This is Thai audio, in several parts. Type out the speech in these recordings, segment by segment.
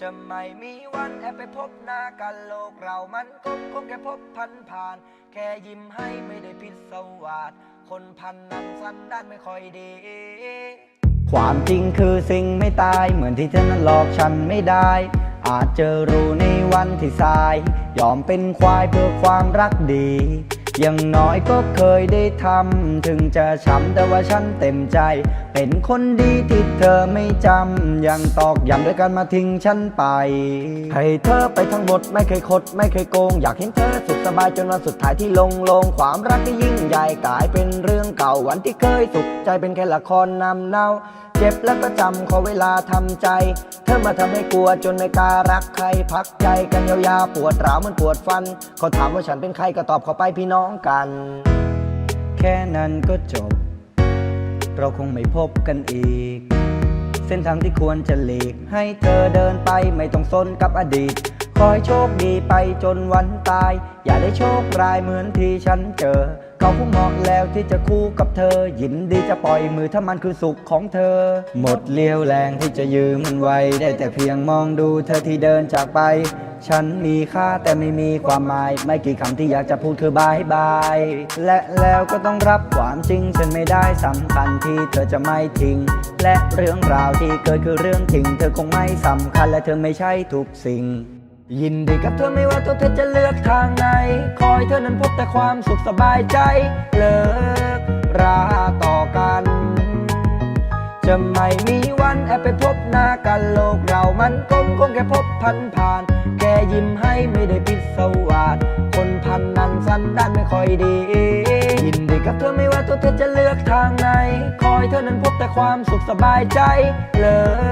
จะไม่มีวันแอบไปพบหน้ากันโลกเรามันกลมคงแค่พบพันผ่าน แค่ยิ้มให้ไม่ได้พิศวาสคนพันนั้นสันด้านไม่ค่อยดี ความจริงคือสิ่งไม่ตาย เหมือนที่เธอนั้นหลอกฉันไม่ได้ อาจเจอรู้ในวันที่สาย ยอมเป็นควายเพื่อความรักดี อย่างน้อยก็เคยได้ทำ ถึงจะช้ำแต่ว่าฉันเต็มใจ เป็นคนดีที่เธอไม่จำ ยังตอกย้ำด้วยการมาทิ้งฉันไป ให้เธอไปทั้งหมดไม่เคยคด ไม่เคยโกง อยากเห็นเธอสุขสบายจนวันสุดท้ายที่ลงลง ความรักที่ยิ่งใหญ่กลายเป็นเรื่องเก่าวันที่เคยสุขใจเป็นแค่ละครนำเนา จ็บแล้วก็จำขอเวลาทำใจ เธอมาทำให้กลัวจนไม่กล้ารักใคร พักใจกันยาวๆปวดร้าวเหมันปวดฟันเขาถามว่าฉันเป็นใครก็ตอบเขาไปพี่น้องกัน แค่นั้นก็จบ เราคงไม่พบกันอีก เส้นทางที่ควรจะหลีก ให้เธอเดินไปไม่ต้องสนกับอดีตคอยโชคดีไปจนวันตาย อย่าได้โชคร้ายเหมือนที่ฉันเจอ เขาคงเหมาะแล้วที่จะคู่กับเธอ ยินดีจะปล่อยมือถ้ามันคือสุขของเธอ หมดเลี้ยวแรงที่จะยืมมันไว้ ได้แต่เพียงมองดูเธอที่เดินจากไป ฉันมีค่าแต่ไม่มีความหมาย ไม่กี่คำที่อยากจะพูดคือบายบาย และแล้วก็ต้องรับความจริง ฉันไม่ได้สำคัญที่เธอจะไม่ทิ้ง และเรื่องราวที่เกิดคือเรื่องจริง เธอคงไม่สำคัญและเธอไม่ใช่ทุกสิ่ง ยินดีกับเธอไม่ว่าตัวเธอจะเลือกทางไหน เธอนั้นพบแต่ความสุขสบายใจ เลิกราต่อกัน จะไม่มีวันแอบไปพบหน้ากันโลกเรามันกลมคงแค่พบพันผ่านแค่ยิ้มให้ไม่ได้พิศวาสคนพันนั้นสันด้านไม่ค่อยดี ยินดีกับเธอไม่ว่าตัวเธอจะเลือกทางไหนคอยเธอนั้นพบแต่ความสุขสบายใจ เลิก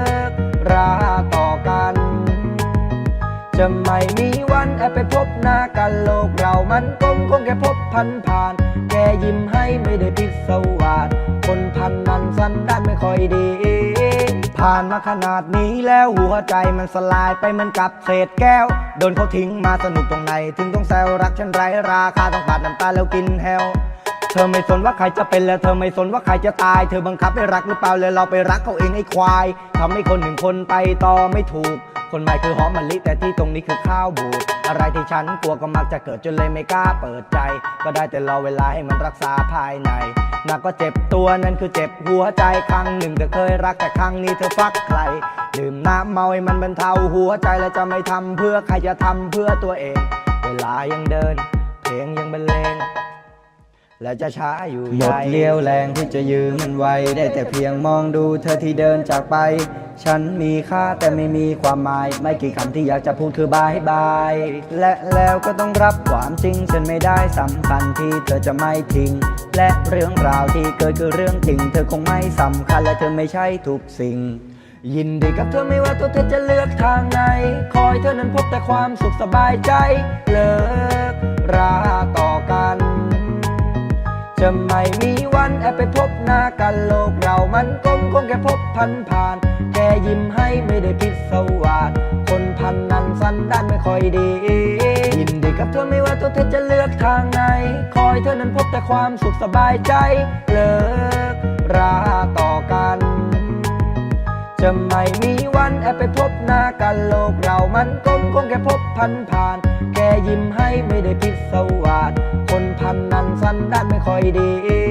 จะไม่มีวันแอบไปพบหน้ากันโลกเรามันกลมคงแค่พบพันผ่านแค่ยิ้มให้ไม่ได้พิศวาสคนพันนั้นสันด้านไม่ค่อยดี ผ่านมาขนาดนี้แล้วหัวใจมันสลายไปเหมันกับเศษแก้ว โดนเขาทิ้งมาสนุกตรงไหน ถึงต้องแซวรักฉันไร้ราคาต้องปาดน้ำตาแล้วกินแฮว เธอไม่สนว่าใครจะเป็นและเธอไม่สนว่าใครจะตาย เธอบังคับให้รักหรือเปล่าเลยเราไปรักเขาเองไอ้ควายทำให้คนหนึ่งคนไปต่อไม่ถูก คนใหม่คือหอมมะลิแต่ที่ตรงนี้คือข้าวบูดอะไรที่ฉันกลัวก็มักจะเกิดจนเลยไม่กล้าเปิดใจ ก็ได้แต่รอเวลาให้มันรักษาภายในหนักก็เจ็บตัวนั่นคือเจ็บหัวใจครั้งหนึ่งเธอเคยรักแต่ครั้งนี้เธอฟักใครดื่มน้ำเมาให้มันบรรเทาหัวใจและจะไม่ทำเพื่อใครจะทำเพื่อตัวเอง เวลายังเดิน เพลงยังบรรเลง และจะช้าอยู่หมดเลี้ยวแรงที่จะยืมมันไว้ได้แต่เพียงมองดูเธอที่เดินจากไป ฉันมีค่าแต่ไม่มีความหมาย ไม่กี่คำที่อยากจะพูดคือบายบาย และแล้วก็ต้องรับความจริงฉันไม่ได้สำคัญที่เธอจะไม่ทิ้ง และเรื่องราวที่เกิดคือเรื่องจริง เธอคงไม่สำคัญและเธอไม่ใช่ทุกสิ่ง ยินดีกับเธอไม่ว่าตัวเธอจะเลือกทางไหน คอยเธอนั้นพบแต่ความสุขสบายใจ เลิกราต่อกัน จะไม่มีวันแอบไปพบหน้ากันโลกเรามันกลมคงแค่พบพันผ่าน แค่ยิ้มให้ไม่ได้พิศวาสคนพันนั้นสันด้านไม่ค่อยดี ยินดีกับเธอไม่ว่าตัวเธอจะเลือกทางไหน คอยเธอนั้นพบแต่ความสุขสบายใจ เลิกราต่อกัน จะไม่มีวันแอบไปพบหน้ากันโลกเรามันกลมคงแค่พบพันผ่าน แค่ยิ้มให้ไม่ได้พิศวาส อยดี